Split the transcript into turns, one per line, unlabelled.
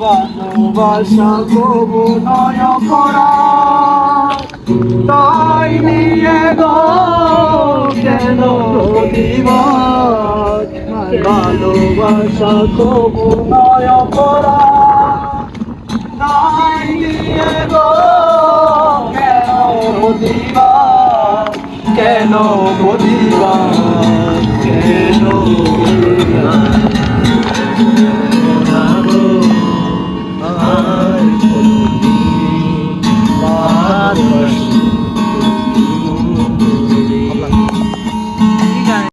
ভালোবাসা কবু নয় করা তাই নিয়ে গো কেন ভালোবাসা কবু নয় করা গো কেন দিবাস কেন